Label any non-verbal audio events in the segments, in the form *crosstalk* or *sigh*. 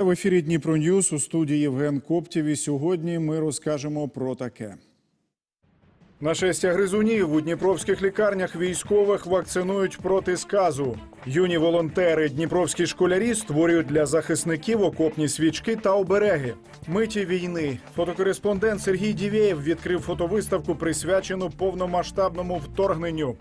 В ефірі Дніпро Ньюс у студії Євген Коптєв. І сьогодні ми розкажемо про таке. Нашестя гризунів у дніпровських лікарнях військових вакцинують проти сказу. Юні волонтери, дніпровські школярі створюють для захисників окопні свічки та обереги. Миті війни. Фотокореспондент Сергій Дівєєв відкрив фотовиставку, присвячену повномасштабному вторгненню.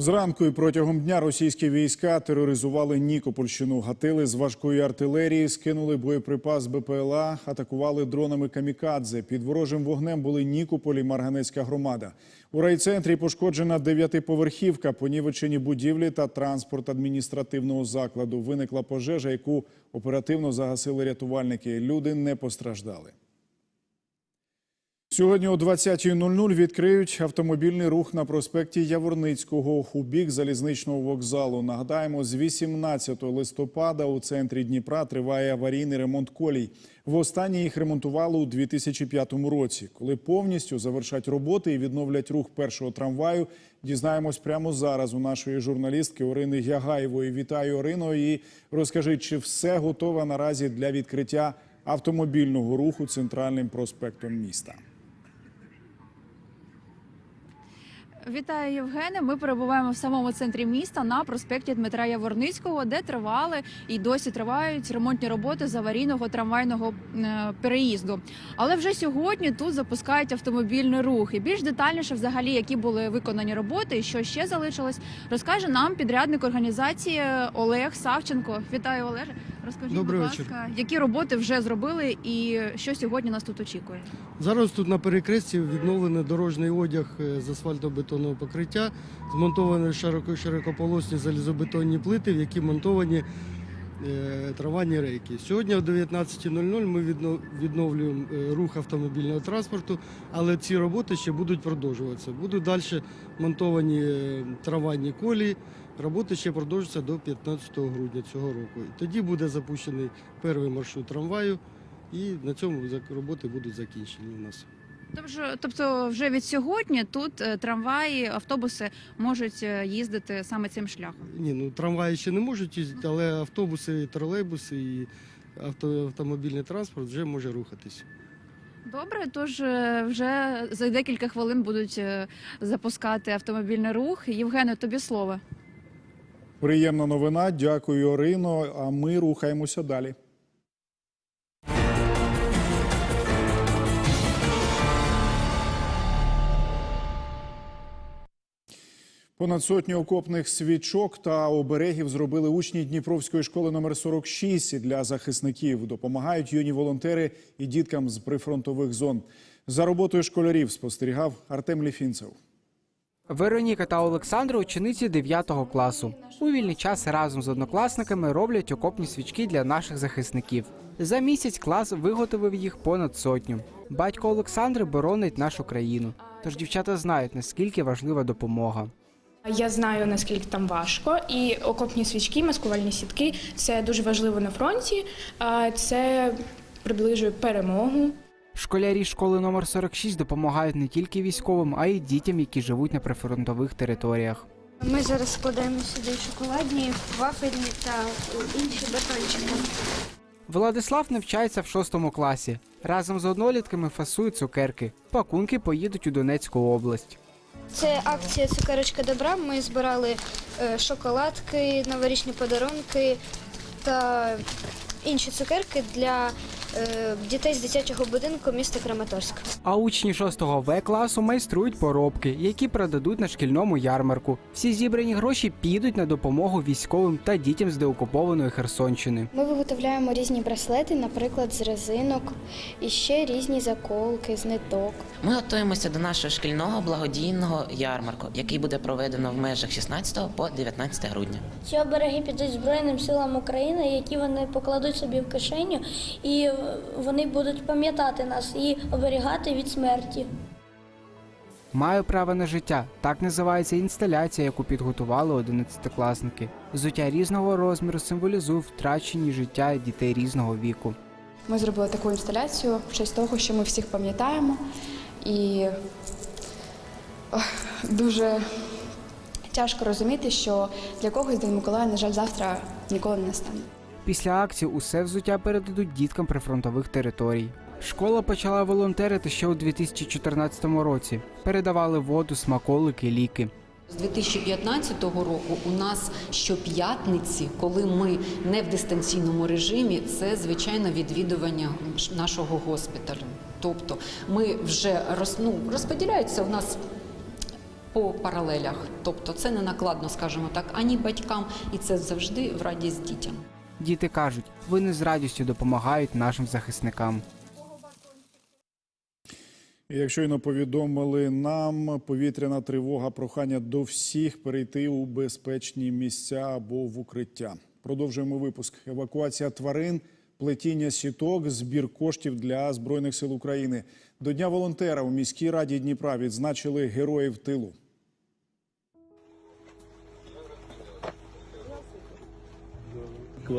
Зранку і протягом дня російські війська тероризували Нікопольщину, гатили з важкої артилерії, скинули боєприпас БПЛА, атакували дронами камікадзе. Під ворожим вогнем були Нікополь і Марганецька громада. У райцентрі пошкоджена дев'ятиповерхівка, понівечені будівлі та транспорт адміністративного закладу. Виникла пожежа, яку оперативно загасили рятувальники. Люди не постраждали. Сьогодні о 20.00 відкриють автомобільний рух на проспекті Яворницького у бік залізничного вокзалу. Нагадаємо, з 18 листопада у центрі Дніпра триває аварійний ремонт колій. Востаннє їх ремонтували у 2005 році. Коли повністю завершать роботи і відновлять рух першого трамваю, дізнаємось прямо зараз у нашої журналістки Орини Ягаєвої. Вітаю, Орино, і розкажи, чи все готове наразі для відкриття автомобільного руху центральним проспектом міста. Вітаю, Євгене. Ми перебуваємо в самому центрі міста на проспекті Дмитра Яворницького, де тривали і досі тривають ремонтні роботи з аварійного трамвайного е, переїзду. Але вже сьогодні тут запускають автомобільний рух. І більш детальніше, взагалі, які були виконані роботи і що ще залишилось, розкаже нам підрядник організації Олег Савченко. Вітаю, Олеже. Розкажіть, Добрий будь вечір. ласка, які роботи вже зробили, і що сьогодні нас тут очікує? Зараз тут на перекресті відновлений дорожній одяг е, з асфальтобетонного покриття, змонтовані широко широкополосні залізобетонні плити, в які монтовані е, трамвайні рейки. Сьогодні о 19.00 ми відно- відновлюємо е, рух автомобільного транспорту, але ці роботи ще будуть продовжуватися. Будуть далі монтовані трамвайні колії. Роботи ще продовжаться до 15 грудня цього року. Тоді буде запущений перший маршрут трамваю. І на цьому роботи будуть закінчені у нас. Тобто, тобто вже від сьогодні тут е, трамваї, автобуси можуть е, їздити саме цим шляхом. Ні, ну трамваї ще не можуть їздити, але автобуси, тролейбуси і авто, автомобільний транспорт вже може рухатись. Добре, тож е, вже за декілька хвилин будуть запускати автомобільний рух. Євгене, тобі слово. Приємна новина. Дякую, Орино. А ми рухаємося далі. Понад сотню окопних свічок та оберегів зробили учні Дніпровської школи номер 46 для захисників. Допомагають юні волонтери і діткам з прифронтових зон. За роботою школярів спостерігав Артем Ліфінцев. Вероніка та Олександр учениці 9 класу. У вільний час разом з однокласниками роблять окопні свічки для наших захисників. За місяць клас виготовив їх понад сотню. Батько Олександри боронить нашу країну. Тож дівчата знають, наскільки важлива допомога. Я знаю наскільки там важко, і окопні свічки, маскувальні сітки це дуже важливо на фронті. Це приближує перемогу. Школярі школи номер 46 допомагають не тільки військовим, а й дітям, які живуть на прифронтових територіях. Ми зараз складаємо сюди шоколадні, вафельні та інші батончики. Владислав навчається в шостому класі. Разом з однолітками фасують цукерки. Пакунки поїдуть у Донецьку область. Це акція Цукерочка добра. Ми збирали е, шоколадки, новорічні подарунки та інші цукерки для дітей з дитячого будинку міста Краматорськ. А учні 6 В класу майструють поробки, які продадуть на шкільному ярмарку. Всі зібрані гроші підуть на допомогу військовим та дітям з деокупованої Херсонщини. Ми виготовляємо різні браслети, наприклад, з резинок, і ще різні заколки з ниток. Ми готуємося до нашого шкільного благодійного ярмарку, який буде проведено в межах 16 по 19 грудня. Ці обереги підуть Збройним силам України, які вони покладуть собі в кишеню, і вони будуть пам'ятати нас і оберігати від смерті. Маю право на життя. Так називається інсталяція, яку підготували одинадцятикласники. Взуття різного розміру символізує втрачені життя дітей різного віку. Ми зробили таку інсталяцію в честь того, що ми всіх пам'ятаємо і дуже тяжко розуміти, що для когось День Миколая, на жаль, завтра ніколи не настане. Після акції усе взуття передадуть діткам прифронтових територій. Школа почала волонтерити ще у 2014 році. Передавали воду, смаколики, ліки. З 2015 року у нас щоп'ятниці, коли ми не в дистанційному режимі, це звичайно відвідування нашого госпіталю. Тобто ми вже роз, ну, розподіляються у нас по паралелях. Тобто це не накладно, скажімо так, ані батькам, і це завжди в радість дітям. Діти кажуть, вони з радістю допомагають нашим захисникам. Як щойно повідомили нам, повітряна тривога, прохання до всіх перейти у безпечні місця або в укриття. Продовжуємо випуск. Евакуація тварин, плетіння сіток, збір коштів для збройних сил України. До дня волонтера у міській раді Дніпра відзначили героїв тилу.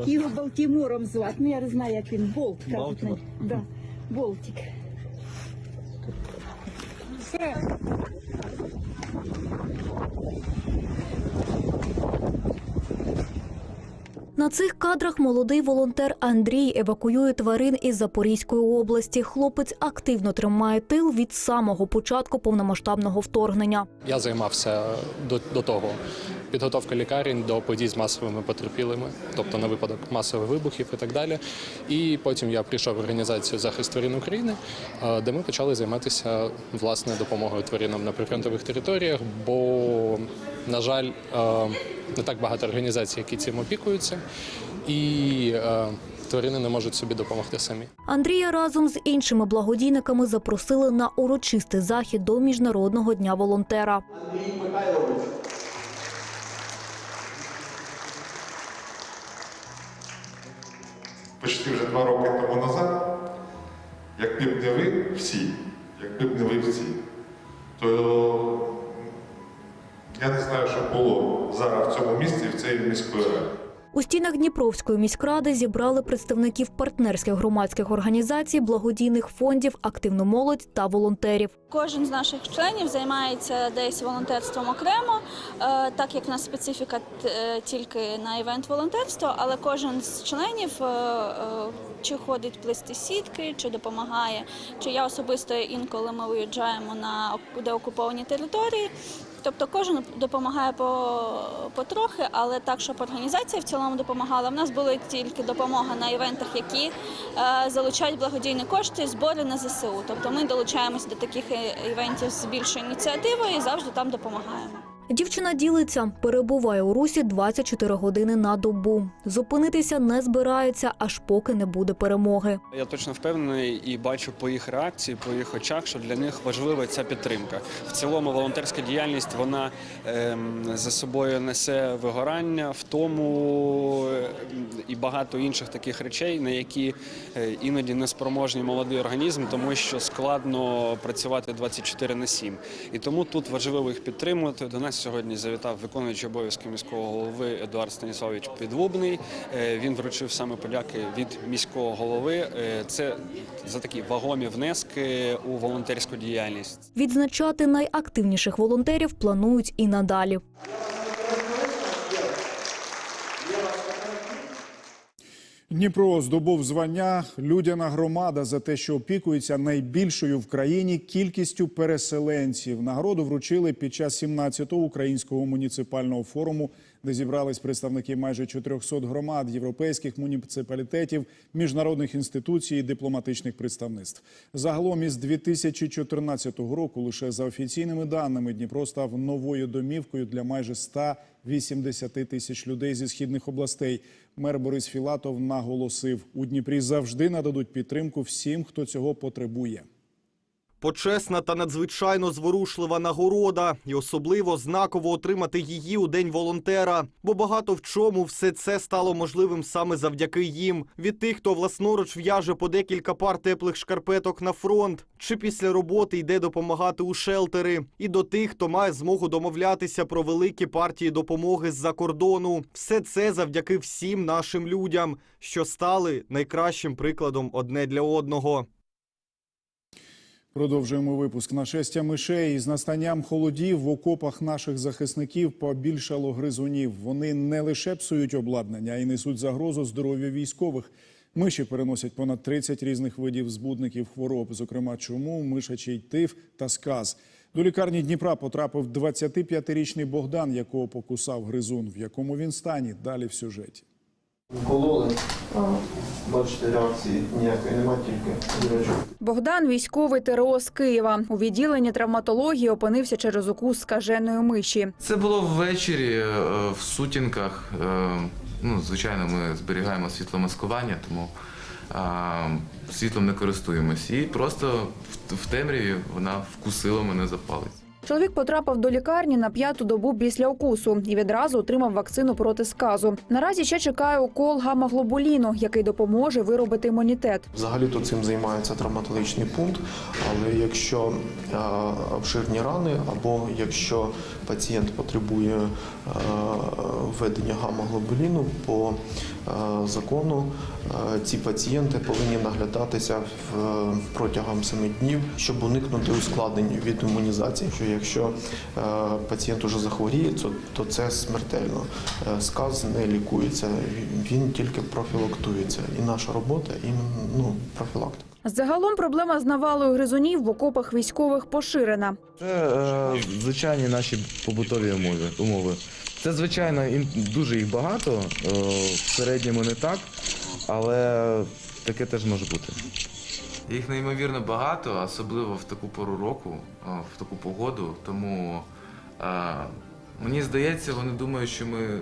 Його Балтімором звати. Ну я не знаю, як він Болт. кажуть. на- Да. Болтик. На цих кадрах молодий волонтер Андрій евакуює тварин із Запорізької області. Хлопець активно тримає тил від самого початку повномасштабного вторгнення. Я займався до, до того підготовкою лікарень до подій з масовими потерпілими, тобто на випадок масових вибухів і так далі. І потім я прийшов в організацію захист тварин України, е, де ми почали займатися власне допомогою тваринам на прифронтових територіях. Бо, на жаль, е, не так багато організацій, які цим опікуються, і е, тварини не можуть собі допомогти самі. Андрія разом з іншими благодійниками запросили на урочистий захід до Міжнародного дня волонтера. почти вже два роки тому назад, якби б не ви всі, якби б не ви всі, то я не знаю, що було зараз в цьому місці, в цій міської раді. У стінах Дніпровської міськради зібрали представників партнерських громадських організацій, благодійних фондів, активну молодь та волонтерів. Кожен з наших членів займається десь волонтерством окремо, е, так як в нас специфіка е, тільки на івент волонтерство, але кожен з членів е, чи ходить плести сітки, чи допомагає, чи я особисто інколи ми виїжджаємо на ок- деокуповані території. Тобто кожен допомагає по, потрохи, але так, щоб організація в цілому допомагала. В нас була тільки допомога на івентах, які е, залучають благодійні кошти, збори на ЗСУ. Тобто ми долучаємося до таких е, івентів з більшою ініціативою і завжди там допомагаємо. Дівчина ділиться, перебуває у русі 24 години на добу. Зупинитися не збирається, аж поки не буде перемоги. Я точно впевнений і бачу по їх реакції, по їх очах, що для них важлива ця підтримка. В цілому волонтерська діяльність вона ем, за собою несе вигорання, втому е, і багато інших таких речей, на які е, іноді неспроможний молодий організм, тому що складно працювати 24 на 7. І тому тут важливо їх підтримувати. До нас сьогодні завітав виконуючий обов'язки міського голови Едуард Станіславович Підвубний. Е, Він вручив саме подяки від міського голови. Е, Це за такі вагомі внески у волонтерську діяльність. Відзначати найактивніших волонтерів планують і надалі. Дніпро здобув звання людяна громада за те, що опікується найбільшою в країні кількістю переселенців. Нагороду вручили під час 17-го українського муніципального форуму, де зібрались представники майже 400 громад, європейських муніципалітетів, міжнародних інституцій і дипломатичних представництв. Загалом із 2014 року, лише за офіційними даними, Дніпро став новою домівкою для майже 180 тисяч людей зі східних областей. Мер Борис Філатов наголосив, у Дніпрі завжди нададуть підтримку всім, хто цього потребує. Почесна та надзвичайно зворушлива нагорода, і особливо знаково отримати її у день волонтера. Бо багато в чому все це стало можливим саме завдяки їм. Від тих, хто власноруч в'яже по декілька пар теплих шкарпеток на фронт, чи після роботи йде допомагати у шелтери, і до тих, хто має змогу домовлятися про великі партії допомоги з-за кордону. Все це завдяки всім нашим людям, що стали найкращим прикладом одне для одного. Продовжуємо випуск. Нашестя мишей з настанням холодів в окопах наших захисників побільшало гризунів. Вони не лише псують обладнання, й несуть загрозу здоров'ю військових. Миші переносять понад 30 різних видів збудників хвороб, зокрема чуму, мишачий тиф та сказ. До лікарні Дніпра потрапив 25-річний Богдан, якого покусав гризун. В якому він стані? Далі в сюжеті. Кололи. Бачите, реакції ніякої немає, тільки дірочок. Богдан військовий ТРО з Києва. У відділенні травматології опинився через укус скаженої миші. Це було ввечері е, в сутінках. Е, Ну, звичайно, ми зберігаємо світломаскування, тому е, світлом не користуємось. І просто в, в темряві вона вкусила мене за палець. Чоловік потрапив до лікарні на п'яту добу після укусу і відразу отримав вакцину проти сказу. Наразі ще чекає укол гамаглобуліну, який допоможе виробити імунітет. Взагалі-то цим займається травматологічний пункт, але якщо е, обширні рани, або якщо пацієнт потребує е, введення гамма-глобуліну по е, закону, е, ці пацієнти повинні наглядатися протягом 7 днів, щоб уникнути ускладнень від імунізації. Що якщо пацієнт уже захворіє, то, це смертельно. Сказ не лікується, він- тільки профілактується. І наша робота іменно ну, профілактика. Загалом проблема з навалою гризунів в окопах військових поширена. Це е, звичайні наші побутові умови. умови. Це звичайно їм дуже їх багато. е, в середньому не так, але таке теж може бути. Їх неймовірно багато, особливо в таку пору року, е, в таку погоду. Тому е, мені здається, вони думають, що ми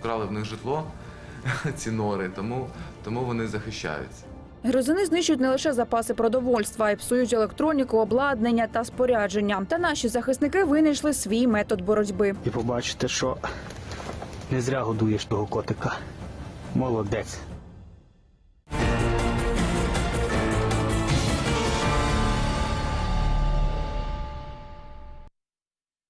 вкрали в них житло, *laughs* ці нори, тому, тому вони захищаються. Гризуни знищують не лише запаси продовольства, а й псують електроніку, обладнання та спорядження. Та наші захисники винайшли свій метод боротьби. і побачите, що не зря годуєш того котика. Молодець.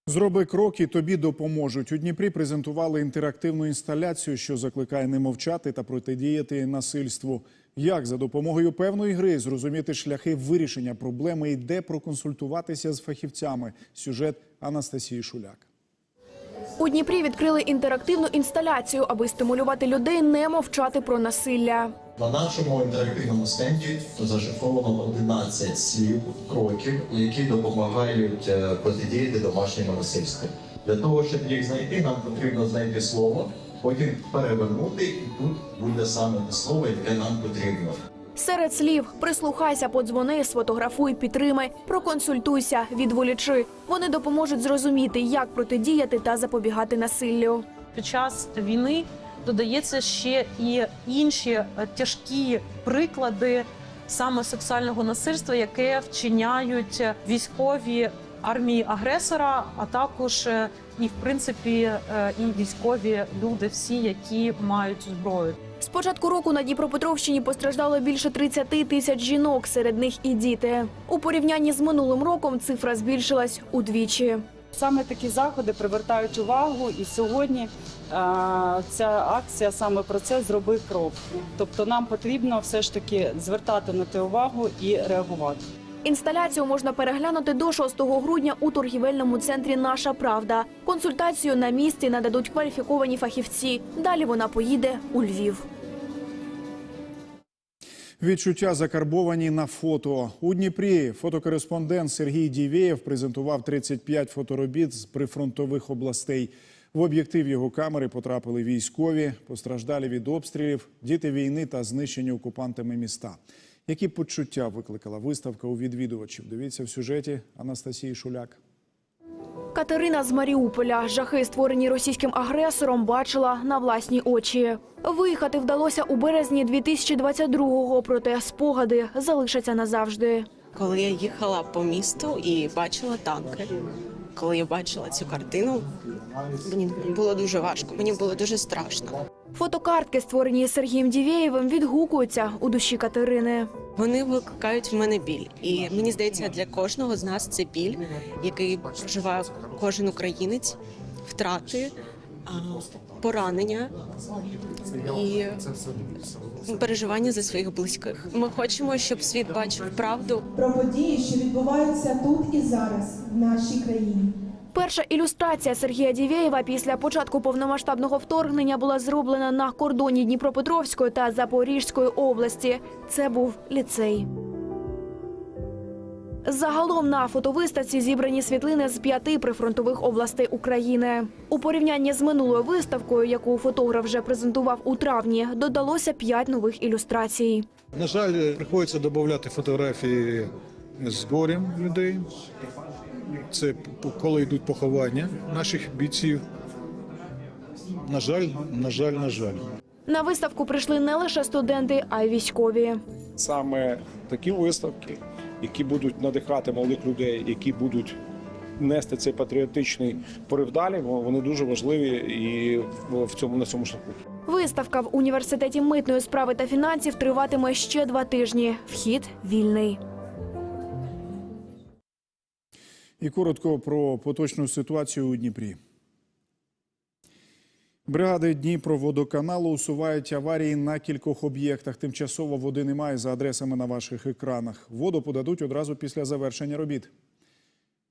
Зроби крок і тобі допоможуть. У Дніпрі презентували інтерактивну інсталяцію, що закликає не мовчати та протидіяти насильству. Як за допомогою певної гри зрозуміти шляхи вирішення проблеми і де проконсультуватися з фахівцями. Сюжет Анастасії Шуляк. У Дніпрі відкрили інтерактивну інсталяцію, аби стимулювати людей не мовчати про насилля. На нашому інтерактивному стенді зашифровано 11 слів, кроків, які допомагають е, протидіяти домашньому насильству. Для того, щоб їх знайти, нам потрібно знайти слово, потім перевернути, і тут буде саме те слово, яке нам потрібно. Серед слів прислухайся, подзвони, сфотографуй, підтримай, проконсультуйся, відволічи. Вони допоможуть зрозуміти, як протидіяти та запобігати насиллю. під час війни додається ще і інші тяжкі приклади саме сексуального насильства, яке вчиняють військові армії агресора, а також е, і в принципі е, і військові люди, всі, які мають зброю. З початку року на Дніпропетровщині постраждало більше 30 тисяч жінок, серед них і діти. У порівнянні з минулим роком цифра збільшилась удвічі. Саме такі заходи привертають увагу, і сьогодні е, ця акція саме про це зроби крок. Тобто нам потрібно все ж таки звертати на те увагу і реагувати. Інсталяцію можна переглянути до 6 грудня у торгівельному центрі Наша Правда. Консультацію на місці нададуть кваліфіковані фахівці. Далі вона поїде у Львів. Відчуття закарбовані на фото. У Дніпрі фотокореспондент Сергій Дівєєв презентував 35 фоторобіт з прифронтових областей. В об'єктив його камери потрапили військові, постраждалі від обстрілів, діти війни та знищені окупантами міста. Які почуття викликала виставка у відвідувачів? Дивіться в сюжеті Анастасії Шуляк. Катерина з Маріуполя жахи, створені російським агресором, бачила на власні очі. Виїхати вдалося у березні 2022-го, проте спогади залишаться назавжди. Коли я їхала по місту і бачила танки, коли я бачила цю картину, мені було дуже важко, мені було дуже страшно. Фотокартки, створені Сергієм Дівєєвим, відгукуються у душі Катерини. Вони викликають в мене біль, і мені здається, для кожного з нас це біль, який проживає кожен українець, втрати, поранення і переживання за своїх близьких. Ми хочемо, щоб світ бачив правду. про події, що відбуваються тут і зараз в нашій країні. Перша ілюстрація Сергія Дівєєва після початку повномасштабного вторгнення була зроблена на кордоні Дніпропетровської та Запорізької області. Це був ліцей. Загалом на фотовиставці зібрані світлини з п'яти прифронтових областей України. У порівнянні з минулою виставкою, яку фотограф вже презентував у травні, додалося п'ять нових ілюстрацій. На жаль, приходиться додати фотографії з горем людей. Це коли йдуть поховання наших бійців. На жаль, на жаль, на жаль. На виставку прийшли не лише студенти, а й військові. саме такі виставки, які будуть надихати молодих людей, які будуть нести цей патріотичний порив далі, вони дуже важливі і в в цьому на цьому шляху. Виставка в університеті митної справи та фінансів триватиме ще два тижні. Вхід вільний. І коротко про поточну ситуацію у Дніпрі. Бригади Дніпроводоканалу усувають аварії на кількох об'єктах. Тимчасово води немає за адресами на ваших екранах. Воду подадуть одразу після завершення робіт.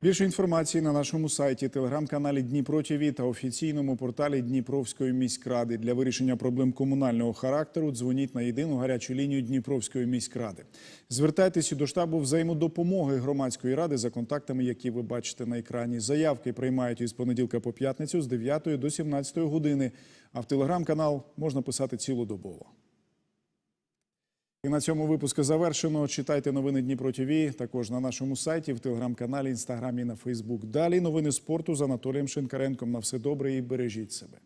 Більше інформації на нашому сайті, телеграм-каналі Дніпро ТІВІ та офіційному порталі Дніпровської міськради. Для вирішення проблем комунального характеру дзвоніть на єдину гарячу лінію Дніпровської міськради. Звертайтеся до штабу взаємодопомоги громадської ради за контактами, які ви бачите на екрані. Заявки приймають із понеділка по п'ятницю з 9 до 17 години. А в телеграм-канал можна писати цілодобово. І на цьому випуску завершено. Читайте новини Дніпро ТВ також на нашому сайті, в телеграм-каналі, інстаграмі на Фейсбук. Далі новини спорту з Анатолієм Шинкаренком. На все добре і бережіть себе.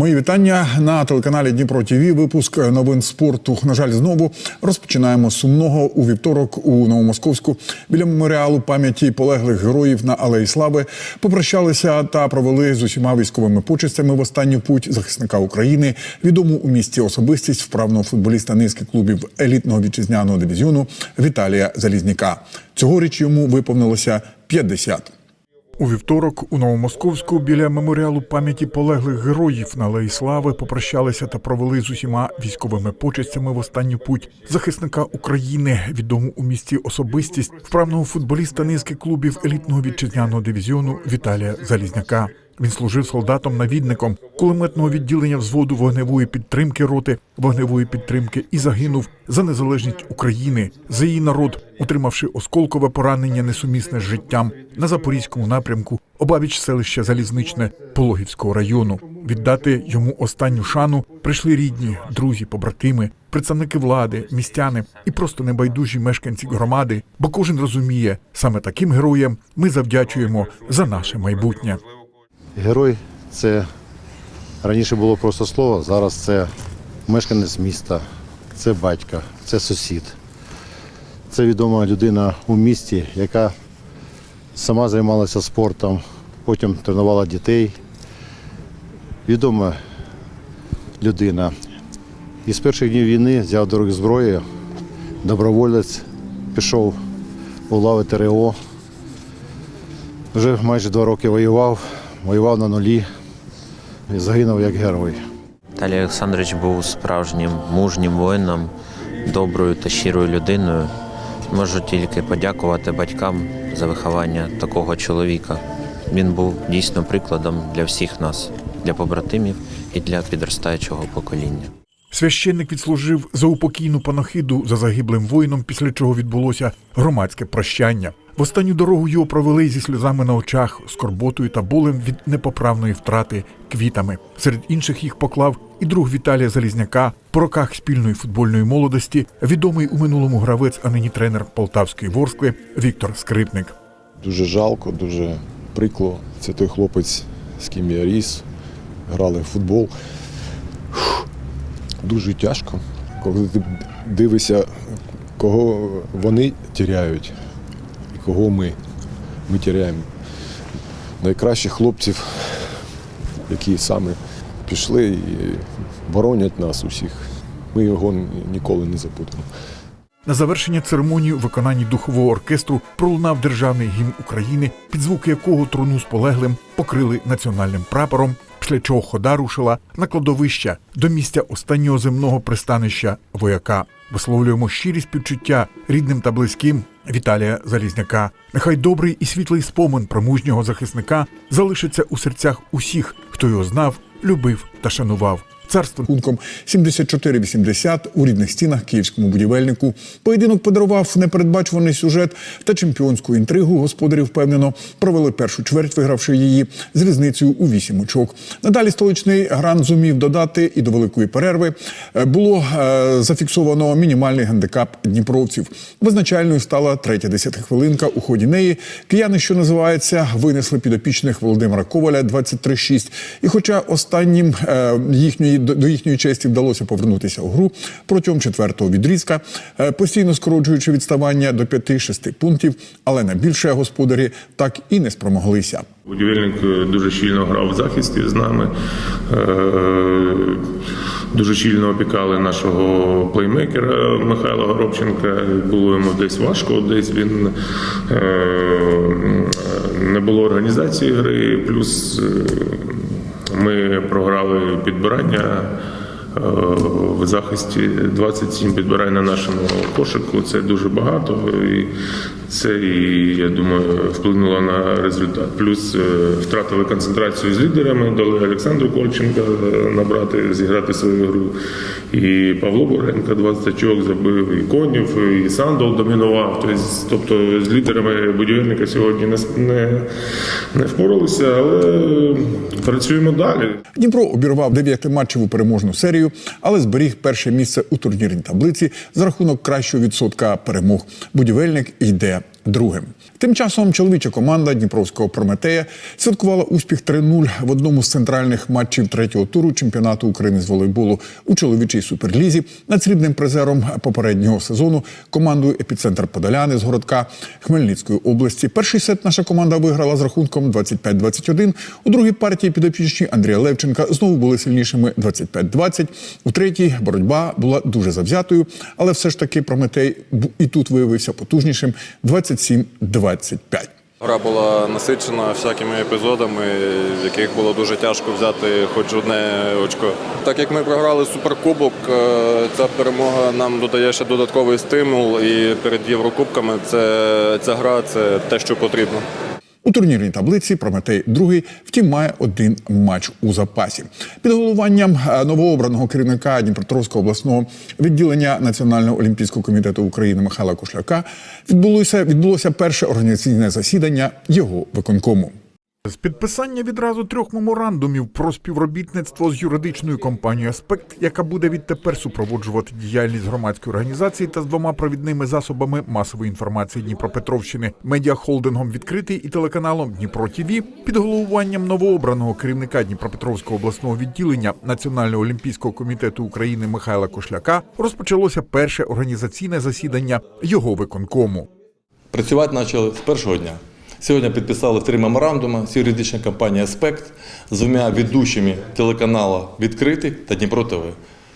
Мої вітання на телеканалі Дніпро ТВ. Випуск новин спорту. На жаль, знову розпочинаємо сумного у вівторок у Новомосковську біля меморіалу пам'яті полеглих героїв на Алеї Слави. Попрощалися та провели з усіма військовими почестями в останню путь захисника України, відому у місті особистість вправного футболіста низки клубів елітного вітчизняного дивізіону Віталія Залізняка. Цьогоріч йому виповнилося 50. У вівторок у Новомосковську біля меморіалу пам'яті полеглих героїв на Алеї Слави попрощалися та провели з усіма військовими почестями в останню путь захисника України, відому у місті особистість вправного футболіста низки клубів елітного вітчизняного дивізіону Віталія Залізняка. Він служив солдатом-навідником кулеметного відділення взводу вогневої підтримки роти вогневої підтримки і загинув за незалежність України, за її народ, отримавши осколкове поранення несумісне з життям на запорізькому напрямку, обабіч селища Залізничне Пологівського району. Віддати йому останню шану прийшли рідні, друзі, побратими, представники влади, містяни і просто небайдужі мешканці громади. Бо кожен розуміє, саме таким героям ми завдячуємо за наше майбутнє. Герой це раніше було просто слово, зараз це мешканець міста, це батька, це сусід. Це відома людина у місті, яка сама займалася спортом, потім тренувала дітей. Відома людина. І з перших днів війни взяв до рук зброю, доброволець, пішов у лави ТРО. Вже майже два роки воював, воював на нулі і загинув як герой. Віталій Олександрович був справжнім мужнім воїном, доброю та щирою людиною. Можу тільки подякувати батькам за виховання такого чоловіка. Він був дійсно прикладом для всіх нас, для побратимів і для підростаючого покоління. Священник відслужив за упокійну панахиду за загиблим воїном, після чого відбулося громадське прощання. В останню дорогу його провели зі сльозами на очах, скорботою та болем від непоправної втрати квітами. Серед інших їх поклав і друг Віталія Залізняка, по роках спільної футбольної молодості, відомий у минулому гравець, а нині тренер Полтавської Ворскли Віктор Скрипник. Дуже жалко, дуже прикло. Це той хлопець, з ким я ріс, грали в футбол. Дуже тяжко, коли ти дивишся, кого вони тіряють кого ми. Ми тіряємо найкращих хлопців, які саме пішли і боронять нас усіх. ми його ніколи не забудемо. На завершення церемонії у виконанні духового оркестру пролунав державний гімн України, під звуки якого труну з полеглим покрили національним прапором, після чого хода рушила на кладовище до місця останнього земного пристанища вояка. Висловлюємо щирі співчуття рідним та близьким Віталія Залізняка. Нехай добрий і світлий спомин про мужнього захисника залишиться у серцях усіх, хто його знав, любив та шанував. Царство рахунком 74-80 у рідних стінах київському будівельнику. Поєдинок подарував непередбачуваний сюжет та чемпіонську інтригу. Господарі впевнено провели першу чверть, вигравши її з різницею у 8 очок. Надалі столичний гран зумів додати і до великої перерви було е, зафіксовано мінімальний гандикап дніпровців. Визначальною стала третя десятихвилинка. У ході неї кияни, що називається, винесли підопічних Володимира Коваля 23-6. І хоча останнім е, їхньої до їхньої честі вдалося повернутися у гру протягом четвертого відрізка, е, постійно скорочуючи відставання до 5-6 пунктів, але на більше господарі так і не спромоглися. Будівельник е, дуже щільно грав в захисті з нами. Е, Дуже щільно опікали нашого плеймейкера Михайла Горобченка. Було йому десь важко, десь він не було організації гри, плюс ми програли підбирання. Е, В захисті 27 підбирань на нашому кошику це дуже багато, і це і я думаю вплинуло на результат. Плюс е, втратили концентрацію з лідерами, дали Олександру Кольченка е, набрати, зіграти свою гру. І Павло Буренко 20 очок забив, і Конів, і Сандол домінував. Тобто, з лідерами будівельника сьогодні не, не, впоралися, але працюємо далі. Дніпро обірвав дев'ятиматчеву переможну серію, але зберіг перше місце у турнірній таблиці за рахунок кращого відсотка перемог. Будівельник йде другим. Тим часом чоловіча команда Дніпровського Прометея святкувала успіх 3-0 в одному з центральних матчів третього туру чемпіонату України з волейболу у чоловічій суперлізі над срібним призером попереднього сезону командою Епіцентр Подоляни з городка Хмельницької області. Перший сет наша команда виграла з рахунком 25-21. У другій партії підопічні Андрія Левченка знову були сильнішими 25-20. У третій боротьба була дуже завзятою, але все ж таки Прометей і тут виявився потужнішим 27-25. Гра була насичена всякими епізодами, в яких було дуже тяжко взяти хоч одне очко. Так як ми програли суперкубок, е, ця перемога нам додає ще додатковий стимул. І перед Єврокубками це, ця гра це те, що потрібно. У турнірній таблиці Прометей другий, втім, має один матч у запасі. Під головуванням е, новообраного керівника Дніпропетровського обласного відділення Національного олімпійського комітету України Михайла Кошляка відбулося відбулося перше організаційне засідання його виконкому. З підписання відразу трьох меморандумів про співробітництво з юридичною компанією Аспект, яка буде відтепер супроводжувати діяльність громадської організації та з двома провідними засобами масової інформації Дніпропетровщини, медіахолдингом відкритий і телеканалом Дніпро ТІВІ під головуванням новообраного керівника Дніпропетровського обласного відділення Національного олімпійського комітету України Михайла Кошляка розпочалося перше організаційне засідання його виконкому. Працювати почали з першого дня. Сьогодні підписали три меморандуми з юридичною компанією Аспект з двома ведучими телеканалу Відкритий та Дніпро ТВ.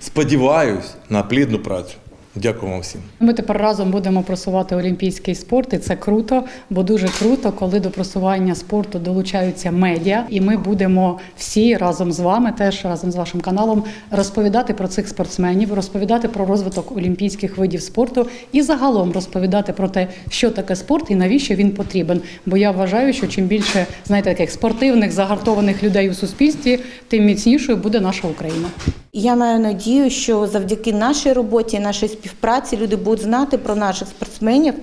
Сподіваюсь на плідну працю. Дякую вам всім. Ми тепер разом будемо просувати олімпійський спорт, і це круто, бо дуже круто, коли до просування спорту долучаються медіа, і ми будемо всі разом з вами, теж разом з вашим каналом, розповідати про цих спортсменів, розповідати про розвиток олімпійських видів спорту і загалом розповідати про те, що таке спорт і навіщо він потрібен. Бо я вважаю, що чим більше знаєте, таких спортивних загартованих людей у суспільстві, тим міцнішою буде наша Україна. Я маю надію, що завдяки нашій роботі, нашій співпраці люди будуть знати про наших спортсменів,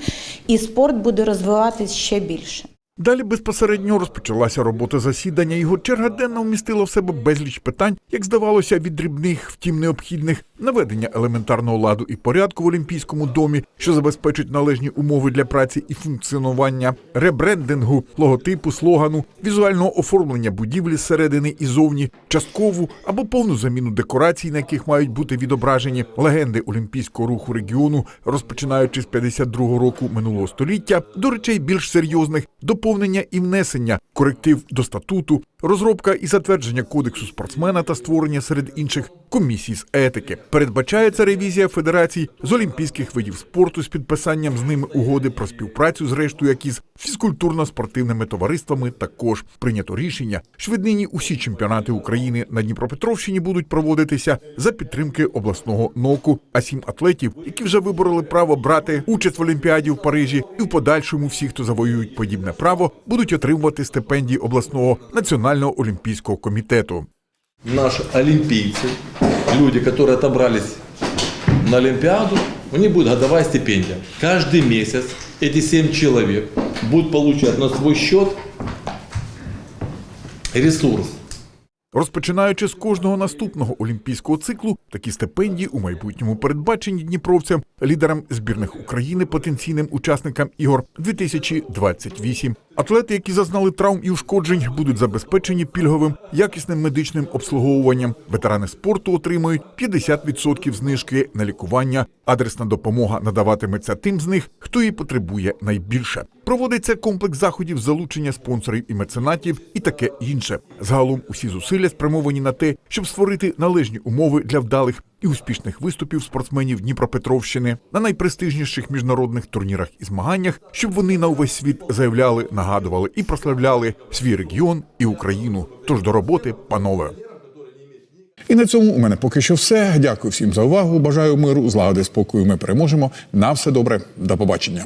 і спорт буде розвиватися ще більше. Далі безпосередньо розпочалася робота засідання. Його черга денна вмістила в себе безліч питань, як здавалося, від дрібних, втім необхідних наведення елементарного ладу і порядку в Олімпійському домі, що забезпечить належні умови для праці і функціонування, ребрендингу, логотипу, слогану, візуального оформлення будівлі зсередини і зовні, часткову або повну заміну декорацій, на яких мають бути відображені легенди олімпійського руху регіону, розпочинаючи з 52-го року минулого століття, до речей більш серйозних доповнення і внесення, коректив до статуту, розробка і затвердження кодексу спортсмена та створення серед інших комісій з етики. Передбачається ревізія федерацій з олімпійських видів спорту з підписанням з ними угоди про співпрацю з рештою, як і з фізкультурно-спортивними товариствами. Також прийнято рішення, що віднині усі чемпіонати України на Дніпропетровщині будуть проводитися за підтримки обласного ноку. А сім атлетів, які вже вибороли право брати участь в Олімпіаді в Парижі, і в подальшому всі, хто завоюють подібне право, будуть отримувати стипендії обласного національного олімпійського комітету. Наши олимпийцы, люди, которые отобрались на Олимпиаду, у них будет годовая стипендия. Каждый месяц эти 7 человек будут получать на свой счет ресурс. Розпочинаючи з кожного наступного олімпійського циклу, такі стипендії у майбутньому передбачені дніпровцям, лідерам збірних України, потенційним учасникам ігор 2028. Атлети, які зазнали травм і ушкоджень, будуть забезпечені пільговим якісним медичним обслуговуванням. Ветерани спорту отримують 50% знижки на лікування. Адресна допомога надаватиметься тим з них, хто її потребує найбільше. Проводиться комплекс заходів залучення спонсорів і меценатів, і таке інше. Загалом усі зусилля спрямовані на те, щоб створити належні умови для вдалих і успішних виступів спортсменів Дніпропетровщини на найпрестижніших міжнародних турнірах і змаганнях, щоб вони на увесь світ заявляли, нагадували і прославляли свій регіон і Україну. Тож до роботи, панове. І на цьому у мене поки що все. Дякую всім за увагу. Бажаю миру, злагоди, спокою. Ми переможемо. На все добре. До побачення.